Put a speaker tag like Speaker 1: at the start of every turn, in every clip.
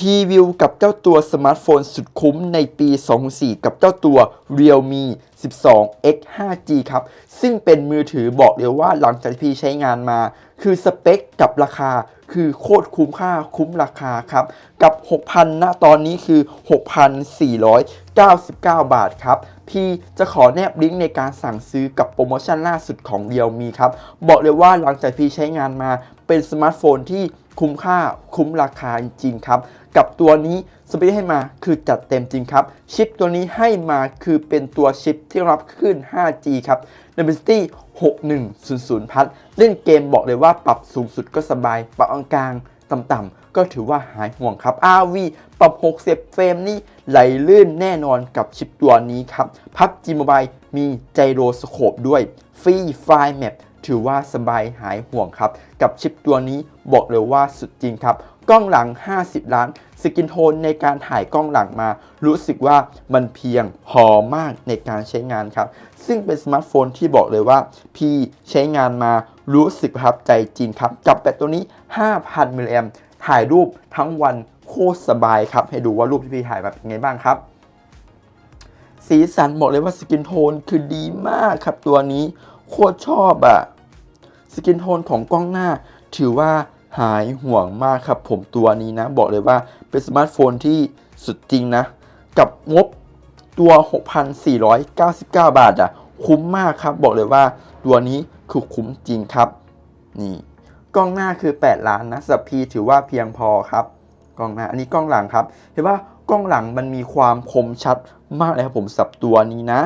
Speaker 1: พรีวิวกับเจ้าตัวสมาร์ทโฟนสุดคุ้มในปี 2004 กับเจ้าตัว Realme 12 X 5G ครับ ซึ่งเป็นมือถือบอกเลยว่าหลังจากพี่ใช้งานมา คือสเปคกับราคาคือโคตรคุ้มค่าคุ้มราคาครับ กับ 6,000 ณ ตอนนี้คือ 6,499 บาทครับ พี่จะขอแนบลิงก์ในการสั่งซื้อกับโปรโมชั่นล่าสุดของ Realme ครับ บอกเลยว่าหลังจากพี่ใช้งานมาเป็นสมาร์ทโฟนที่ คุ้มค่าคุ้มราคาจริงครับ กับตัวนี้สเปคให้มาคือจัดเต็มจริงครับ ชิปตัวนี้ให้มาคือเป็นตัวชิปที่รับขึ้น 5G ครับ Dimensity 6100พัทเล่นเกมบอกเลยว่าปรับสูงสุดก็สบาย ปรับกลางต่ำๆก็ถือว่าหายห่วงครับ RV ปรับ 60 เฟรมนี่ไหลลื่นแน่นอนกับชิปตัวนี้ครับพับ G Mobile มีไจโรสโคปด้วยฟรีไฟล์แมป ถือว่าสบายหายห่วงครับ กับชิปตัวนี้บอกเลยว่าสุดจริงครับกล้องหลัง 50 ล้าน สกินโทนในการถ่ายกล้องหลังมา รู้สึกว่ามันเพียงพอมากในการใช้งานครับ ซึ่งเป็นสมาร์ทโฟนที่บอกเลยว่า พี่ใช้งานมารู้สึกประทับใจจริงครับ กับแบตตัวนี้ 5,000มิลลิแอมถ่ายรูปทั้งวันโคตรสบายครับ ให้ดูว่ารูปที่พี่ถ่ายมาเป็นไงบ้างครับ สีสันบอกเลยว่าสกินโทนคือดีมากครับตัวนี้โคตรชอบอะ สกินโทนของกล้องหน้า ถือว่าหายห่วงมากครับผมตัวนี้นะ บอกเลยว่าเป็นสมาร์ทโฟนที่สุดจริงนะ กับงบตัว 6,499 บาทอะคุ้มมากครับ บอกเลยว่าตัวนี้คือคุ้มจริงครับ นี่ กล้องหน้าคือ 8 ล้านนะสับพีถือว่าเพียงพอครับ กล้องหน้า อันนี้กล้องหลังครับ เห็นว่ากล้องหลังมันมีความคมชัดมากเลยครับผมสับตัวนี้นะ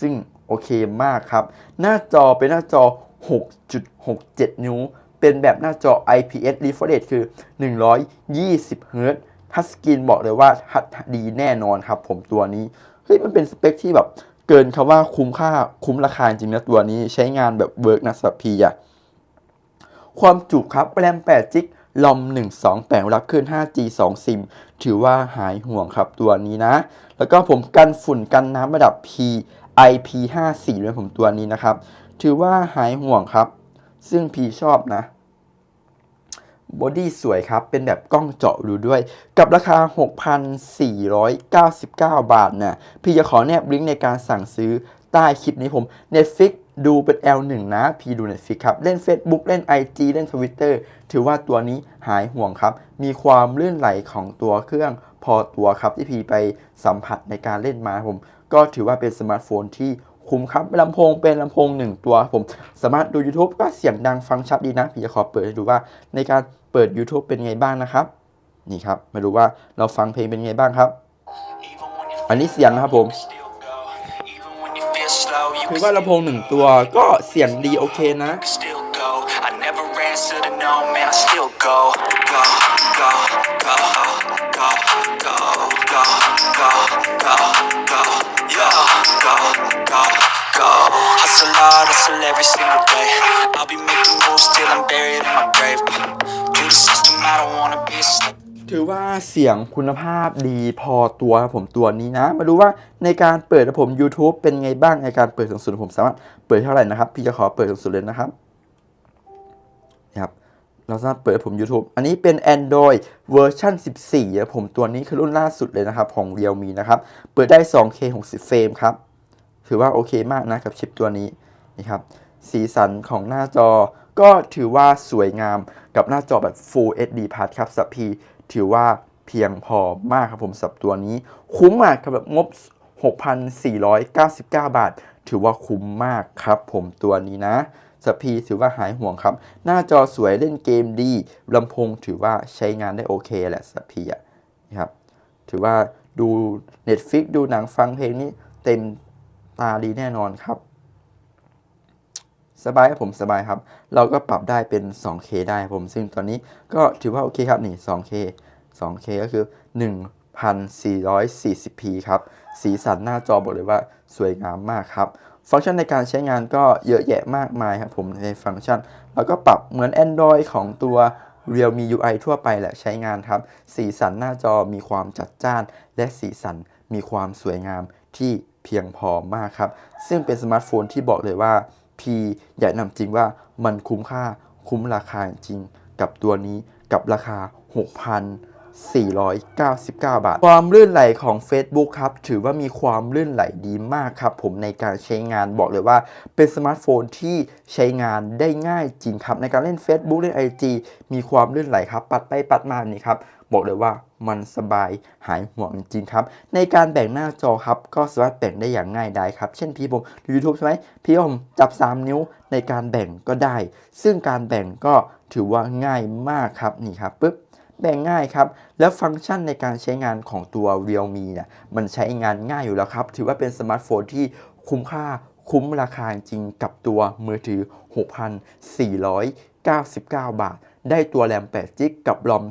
Speaker 1: ซึ่งโอเคมากครับ หน้าจอเป็นหน้าจอ 6.67 นิ้ว เป็นแบบหน้าจอ IPS refresh rate คือ 120 Hz ทัชสกรีนบอกเลยว่าทัดดีแน่นอนครับผมตัวนี้ เฮ้ยมันเป็นสเปคที่แบบเกินคำว่าคุ้มค่าคุ้มราคาจริงนะตัวนี้ใช้งานแบบเวิร์กนะสับพีอะความจุครับแรม8จิกลอม128 รับขึ้น 5G 2 ซิม ถือว่าหายห่วงครับตัวนี้นะ แล้วก็ผมกันฝุ่นกันน้ำระดับ P IP54 ด้วยผมตัวนี้นะครับ ถือว่าหายห่วงครับ ซึ่ง P ชอบนะบอดี้สวยครับ เป็นแบบกล้องเจาะดูด้วย กับราคา 6,499 บาทเนี่ยพี่จะขอแนบลิงก์ในการสั่งซื้อใต้คลิปนี้ผม Netflix ดูเป็น L1 นะ พี่ดู Netflix ครับ เล่น Facebook เล่น IG เล่น Twitter ถือว่าตัวนี้หายห่วงครับ มีความลื่นไหลของตัวเครื่องพอตัวครับที่พี่ไปสัมผัสในการเล่นมาผม ก็ถือว่าเป็นสมาร์ทโฟนที่ คุ้มครับลำโพงเป็นลำโพงหนึ่งตัวครับผมสามารถดู YouTube ก็เสียงดังฟังชัดดีนะพี่จะขอเปิดให้ดูว่า ในการเปิด YouTube เป็นไงบ้างนะครับ นี่ครับมาดูว่าเราฟังเพลงเป็นไงบ้างครับ อันนี้เสียงนะครับผมถือว่าลำโพงหนึ่งตัวก็เสียงดีโอเคนะ
Speaker 2: hustle every single day. I'll be making moves till I'm buried in my grave. To the system, I don't wanna be a slave.
Speaker 1: ถือว่าเสียงคุณภาพดีพอตัวครับผมตัวนี้นะ มาดูว่าในการเปิดผม YouTube เป็นไงบ้างในการเปิดสูงสุดผมสามารถเปิดเท่าไหร่นะครับ พี่จะขอเปิดสูงสุดเลยนะครับนะครับเราสามารถเปิดผม YouTube อันนี้เป็น Android เวอร์ชัน14ผมตัวนี้คือรุ่นล่าสุดเลยนะครับ ของ Realme นะครับ เปิดได้ 2K 60เฟรมครับ ถือว่าโอเคมากนะกับชิปตัวนี้ นี่ครับสีสันของหน้าจอก็ถือว่าสวยงามกับหน้าจอแบบ Full HD Plus ครับสับพีถือว่าเพียงพอมากครับผมสับตัวนี้ คุ้มมากครับแบบงบ 6,499 บาท ถือว่าคุ้มมากครับผมตัวนี้นะสพีถือว่าหายห่วงครับ หน้าจอสวยเล่นเกมดีลำโพงถือว่าใช้งานได้โอเคแหละสพีอะนะครับถือว่าดู Netflix ดูหนังฟังเพลงนี้เต็มตาดีแน่นอนครับ สบายครับผมสบายครับ เราก็ปรับได้เป็น 2K ได้ผม ซึ่งตอนนี้ก็ถือว่าโอเคครับนี่ 2K 2K ก็คือ 1440p ครับ สีสันหน้าจอบอกเลยว่าสวยงามมากครับ ฟังก์ชันในการใช้งานก็เยอะแยะมากมายครับผมในฟังก์ชัน แล้วก็ปรับเหมือน Android ของตัว Realme UI ทั่วไปแหละใช้งานครับ สีสันหน้าจอมีความจัดจ้าน และสีสันมีความสวยงามที่เพียงพอมากครับ ซึ่งเป็นสมาร์ทโฟนที่บอกเลยว่า พีอยากนำจริงว่ามันคุ้มค่าคุ้มราคาจริงกับตัวนี้กับราคา 499 บาท ความลื่นไหลของ Facebook ครับถือว่ามีความลื่นไหลดีมากครับผมในการใช้งานบอกเลยว่า เป็นสมาร์ทโฟนที่ใช้งานได้ง่ายจริงครับ ในการเล่น Facebook เล่น IG มีความลื่นไหลครับ ปัดไปปัดมานี้ครับบอกเลยว่ามันสบายหายห่วงจริงครับ ในการแบ่งหน้าจอครับ ก็สามารถแบ่งได้อย่างง่ายดายครับ เช่นพี่ผมดู YouTube ใช่ไหมพี่ผมจับ 3 นิ้วในการแบ่งก็ได้ ซึ่งการแบ่งก็ถือว่าง่ายมากครับนี่ครับปึ๊บ แปลงง่ายครับ และฟังก์ชันในการใช้งานของตัว Realme เนี่ยมันใช้งานง่ายอยู่แล้วครับ ถือว่าเป็นสมาร์ทโฟนที่คุ้มค่าคุ้มราคาจริงกับตัวมือถือ 6,499 บาท ได้ตัวแรม8 g b กับรอม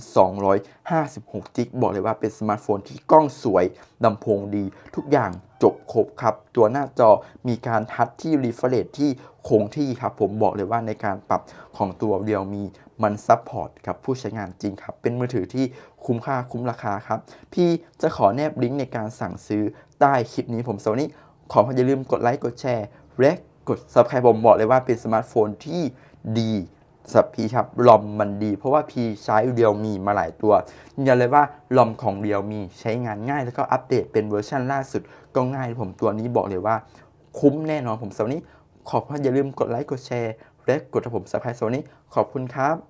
Speaker 1: 256 g b บอกเลยว่าเป็นสมาร์ทโฟนที่กล้องสวยลำโพงดี ทุกอย่างจบครบครับ ตัวหน้าจอมีการทัชที่รีเฟรชที่คงที่ครับ ผมบอกเลยว่าในการปรับของตัว Realme มันซัพพอร์ตกับผู้ใช้งานจริงครับ เป็นมือถือที่คุ้มค่าคุ้มราคาครับ พี่จะขอแนบลิงก์ในการสั่งซื้อใต้คลิปนี้ผมสวัสดีขออย่าลืมกดไลค์กดแชร์และกด subscribe ผมบอกเลยว่าเป็นสมาร์ทโฟนที่ดี สับพีครับลอมมันดี เพราะว่าพีใช้เรียวมีมาหลายตัวยืนยันเลยว่าลอมของเรียวมีใช้งานง่าย แล้วก็อัปเดตเป็นเวอร์ชันล่าสุดก็ง่ายผมตัวนี้บอกเลยว่า คุ้มแน่นอนผมสวัสดีขอบคุณอย่าลืมกดไลค์กดแชร์และกดกระผม subscribe สวัสดีขอบคุณครับ